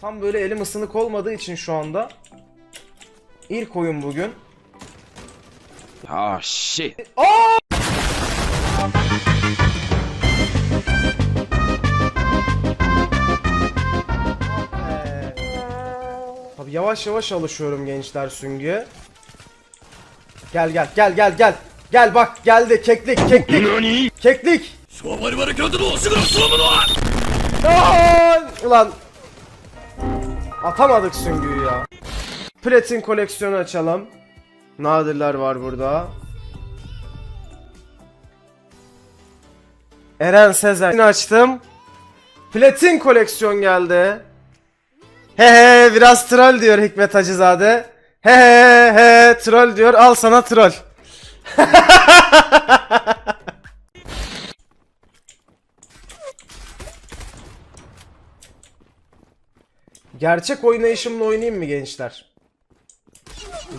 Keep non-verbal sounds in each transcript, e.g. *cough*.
Tam böyle elim ısınık olmadığı için şu anda. İlk oyun bugün. Oh shit. Ee, Tabii yavaş yavaş alışıyorum gençler süngüye. Gel gel gel gel gel. Gel bak geldi keklik keklik. Keklik. Lan! Ulan. Atamadık süngüyü ya. Platin koleksiyonu açalım. Nadirler var burada. Eren Sezer açtım. Platin koleksiyon geldi. He he biraz troll diyor Hikmet Hacızade. He he he troll diyor al sana troll. *laughs* Gerçek oynayışımla oynayayım mı gençler?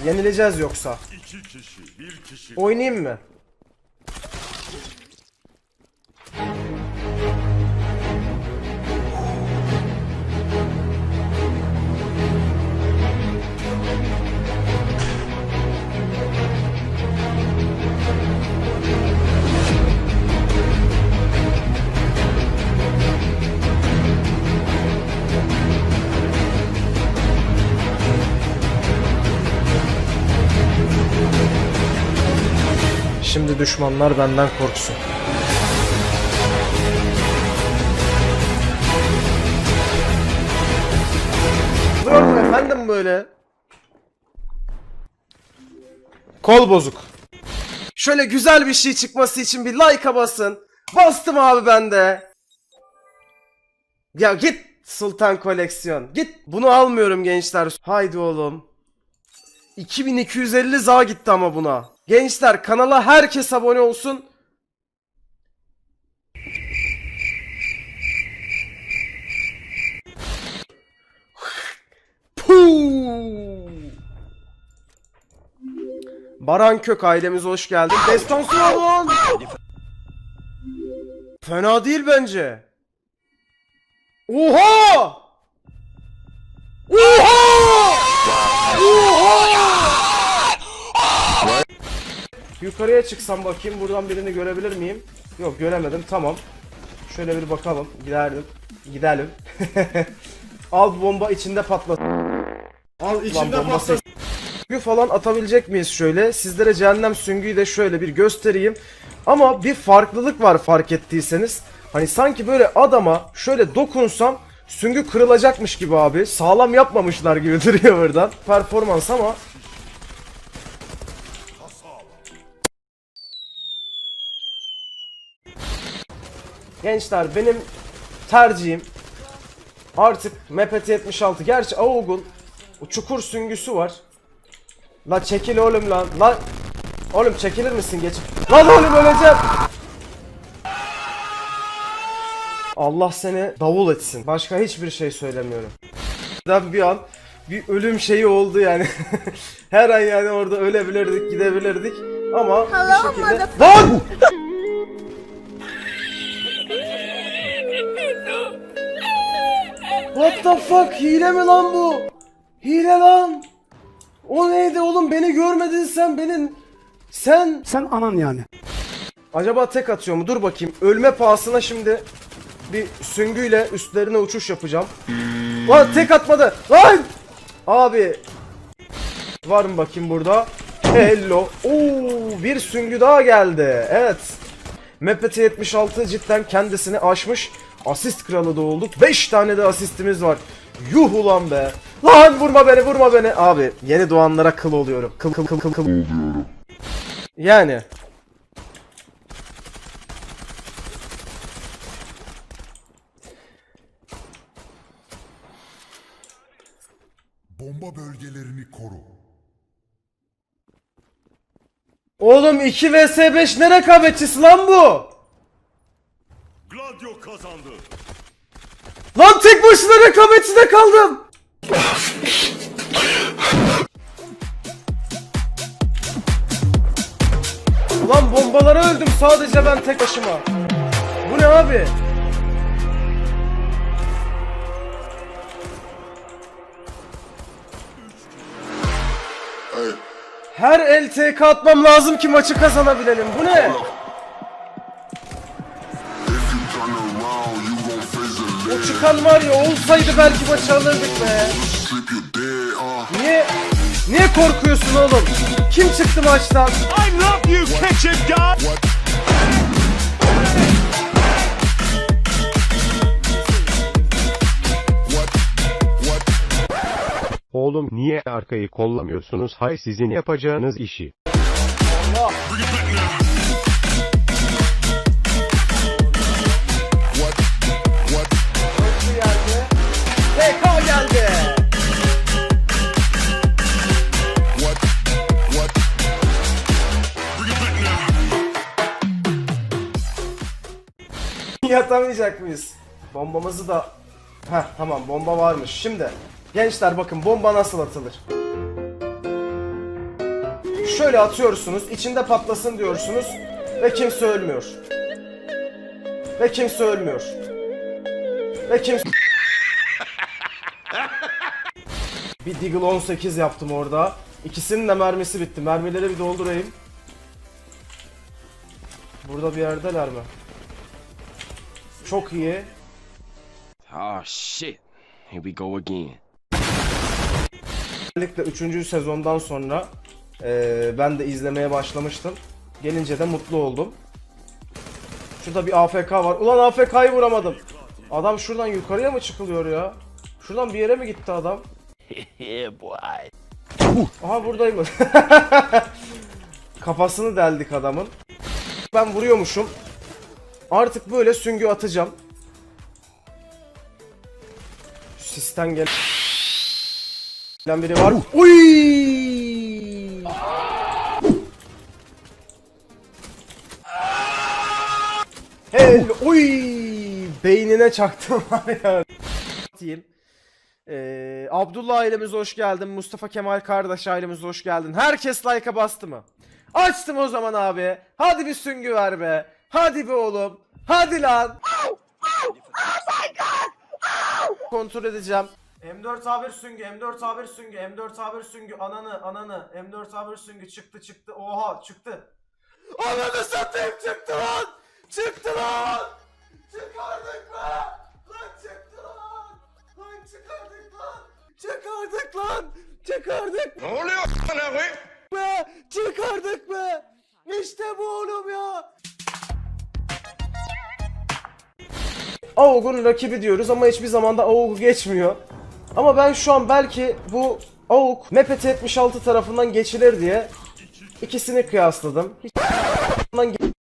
Yenileceğiz yoksa. Oynayayım mı? Şimdi düşmanlar benden korksun. Dur mu efendim böyle? Kol bozuk. Şöyle güzel bir şey çıkması için bir like'a basın. Bastım abi ben de. Ya git Sultan koleksiyon. Git. Bunu almıyorum gençler. Haydi oğlum. 2250 za gitti ama buna. Gençler kanala herkes abone olsun. Puh! Baran Kök ailemize hoş geldin. Lan. Fena değil bence. Oha! Yukarıya çıksam bakayım buradan birini görebilir miyim? Yok göremedim tamam. Şöyle bir bakalım. Gidelim. Gidelim. *laughs* Al bomba içinde patlasın. Al içinde patlasın. Süngü falan atabilecek miyiz şöyle? Sizlere cehennem süngüyü de şöyle bir göstereyim. Ama bir farklılık var fark ettiyseniz. Hani sanki böyle adama şöyle dokunsam süngü kırılacakmış gibi abi. Sağlam yapmamışlar gibi *laughs* duruyor buradan. Performans ama Gençler benim tercihim artık MPT-76 gerçi AUG'un o çukur süngüsü var. La çekil oğlum lan. Lan oğlum çekilir misin geç. Lan oğlum öleceğim. Allah seni davul etsin. Başka hiçbir şey söylemiyorum. Bir an bir ölüm şeyi oldu yani. *laughs* Her an yani orada ölebilirdik, gidebilirdik. Ama bir şekilde... Lan! What the fuck? Hile mi lan bu? Hile lan. O neydi oğlum? Beni görmedin sen benim. Sen Sen anan yani. acaba tek atıyor mu? Dur bakayım. Ölme pahasına şimdi bir süngüyle üstlerine uçuş yapacağım. Lan tek atmadı. Lan! Abi var mı bakayım burada? Hello. Oo, bir süngü daha geldi. Evet. MPT 76 cidden kendisini aşmış. Asist kralı da olduk. 5 tane de asistimiz var. Yuh ulan be. Lan vurma beni vurma beni. Abi yeni doğanlara kıl oluyorum. Kıl kıl kıl kıl kıl. Yani. Bomba bölgelerini koru. Oğlum 2 vs 5 ne rekabetçisi lan bu? Radyo kazandı. Lan tek başına rekabetinde kaldım. Ulan bombalara öldüm sadece ben tek başıma. Bu ne abi? Her LTK atmam lazım ki maçı kazanabilelim. Bu ne? O çıkan var ya olsaydı belki maçı alırdık be. Niye? Niye korkuyorsun oğlum? Kim çıktı maçtan? I love you, kitchen guy! Oğlum niye arkayı kollamıyorsunuz? Hay sizin yapacağınız işi. Öldü Yatamayacak mıyız? Bombamızı da... Heh tamam bomba varmış. Şimdi gençler bakın bomba nasıl atılır. Şöyle atıyorsunuz, içinde patlasın diyorsunuz ve kimse ölmüyor. Ve kimse ölmüyor. Ve kimse... *laughs* bir Deagle 18 yaptım orada. İkisinin de mermisi bitti. Mermileri bir doldurayım. Burada bir yerdeler mi? Çok iyi. Oh shit. Here we go again. Özellikle 3. sezondan sonra eee, ben de izlemeye başlamıştım. Gelince de mutlu oldum. Şurada bir AFK var. Ulan AFK'yı vuramadım. Adam şuradan yukarıya mı çıkılıyor ya? Şuradan bir yere mi gitti adam? *laughs* Aha buradaymış. *laughs* Kafasını deldik adamın. Ben vuruyormuşum. Artık böyle süngü atacağım. Sisten gel. Gelen biri var. Uy! Hel, uy! Beynine çaktım var ya. Diyeyim. Ee, Abdullah ailemize hoş geldin. Mustafa Kemal kardeş ailemize hoş geldin. Herkes like'a bastı mı? Açtım o zaman abi. Hadi bir süngü ver be. Hadi be oğlum. Hadi lan. Kontrol edeceğim. M4 A1 süngü, M4 A1 süngü, M4 A1 süngü, ananı, ananı, M4 A1 süngü çıktı çıktı. Oha çıktı. Ananı satayım çıktı lan. Çıktı lan. Çıkardık be. Lan çıktı lan. Lan çıkardık lan. Çıkardık lan. Çıkardık. Ne oluyor lan be? Çıkardık be. İşte bu AUG'un rakibi diyoruz ama hiçbir zamanda AUG geçmiyor. Ama ben şu an belki bu AUG MPT-76 tarafından geçilir diye ikisini kıyasladım.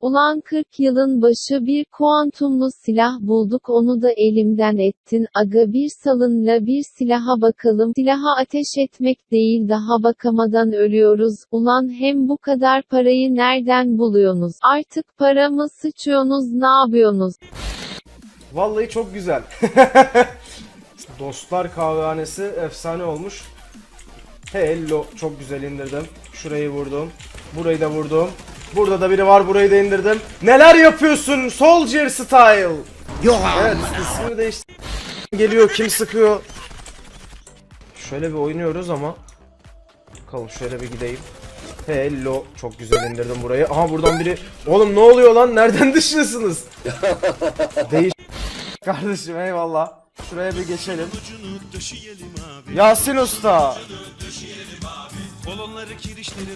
Ulan 40 yılın başı bir kuantumlu silah bulduk onu da elimden ettin. Aga bir salınla bir silaha bakalım. Silaha ateş etmek değil daha bakamadan ölüyoruz. Ulan hem bu kadar parayı nereden buluyorsunuz? Artık para mı sıçıyorsunuz ne yapıyorsunuz Vallahi çok güzel. *laughs* Dostlar kahvehanesi efsane olmuş. Hello çok güzel indirdim. Şurayı vurdum. Burayı da vurdum. Burada da biri var burayı da indirdim. Neler yapıyorsun Soldier Style? Yok Evet ismini değişti. Geliyor kim sıkıyor? Şöyle bir oynuyoruz ama. Bakalım şöyle bir gideyim. Hello çok güzel indirdim burayı. Aha buradan biri. Oğlum ne oluyor lan? Nereden *laughs* dışlısınız? Değiş. Kardeşim eyvallah. Şuraya bir geçelim. Yasin Usta. Kolonları kirişleri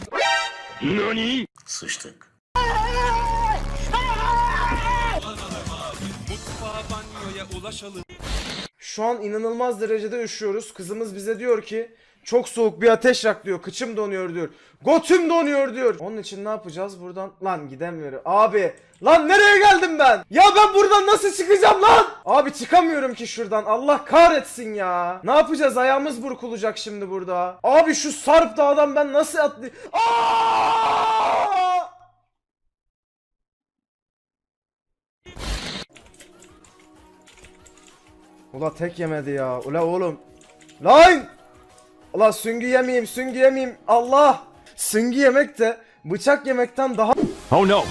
mutfağa banyoya ulaşalım. Şu an inanılmaz derecede üşüyoruz. Kızımız bize diyor ki çok soğuk bir ateş yak diyor. Kıçım donuyor diyor. Götüm donuyor diyor. Onun için ne yapacağız buradan? Lan gidemiyorum. Abi lan nereye geldim ben? Ya ben buradan nasıl çıkacağım lan? Abi çıkamıyorum ki şuradan. Allah kahretsin ya. Ne yapacağız? Ayağımız burkulacak şimdi burada. Abi şu Sarp dağdan ben nasıl atlayayım? Ula tek yemedi ya. Ula oğlum. Lan! Ula süngü yemeyeyim, süngü yemeyeyim. Allah! Süngü yemek de bıçak yemekten daha... Oh no.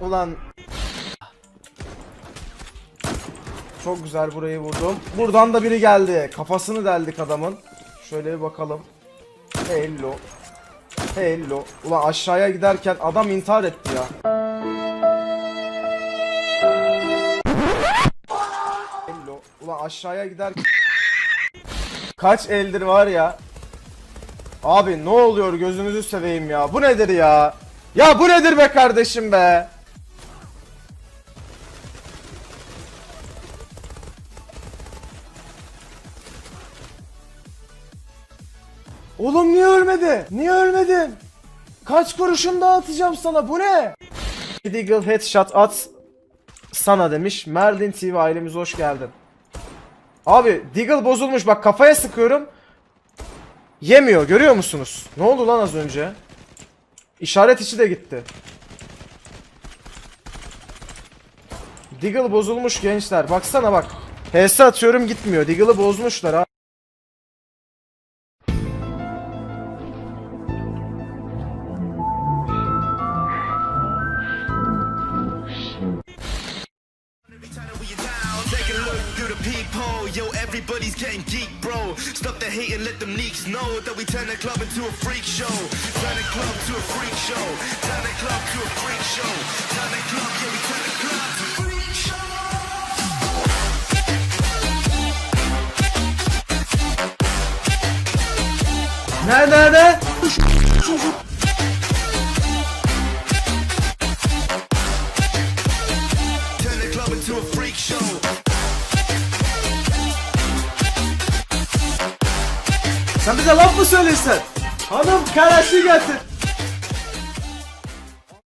Ulan... Çok güzel burayı vurdum. Buradan da biri geldi. Kafasını deldik adamın. Şöyle bir bakalım. Hello. Hello. Ulan aşağıya giderken adam intihar etti ya. Ulan aşağıya giderken... Kaç eldir var ya. Abi ne oluyor gözünüzü seveyim ya. Bu nedir ya? Ya bu nedir be kardeşim be? Oğlum niye ölmedi? Niye ölmedin? Kaç kuruşun dağıtacağım sana bu ne? Deagle headshot at sana demiş. Merlin TV ailemize hoş geldin. Abi Deagle bozulmuş bak kafaya sıkıyorum. Yemiyor görüyor musunuz? Ne oldu lan az önce? İşaret içi de gitti. Deagle bozulmuş gençler. Baksana bak. HS atıyorum gitmiyor. Deagle'ı bozmuşlar ha. Yo, everybody's getting geek, bro. Stop the hate and let them leaks know that we turn the club into a freak show. Turn the club to a freak show. Turn the club to a freak show. Turn the club, yeah, we turn the club to a freak show. Sen bize laf mı söylesen? Hanım kardeşi getir.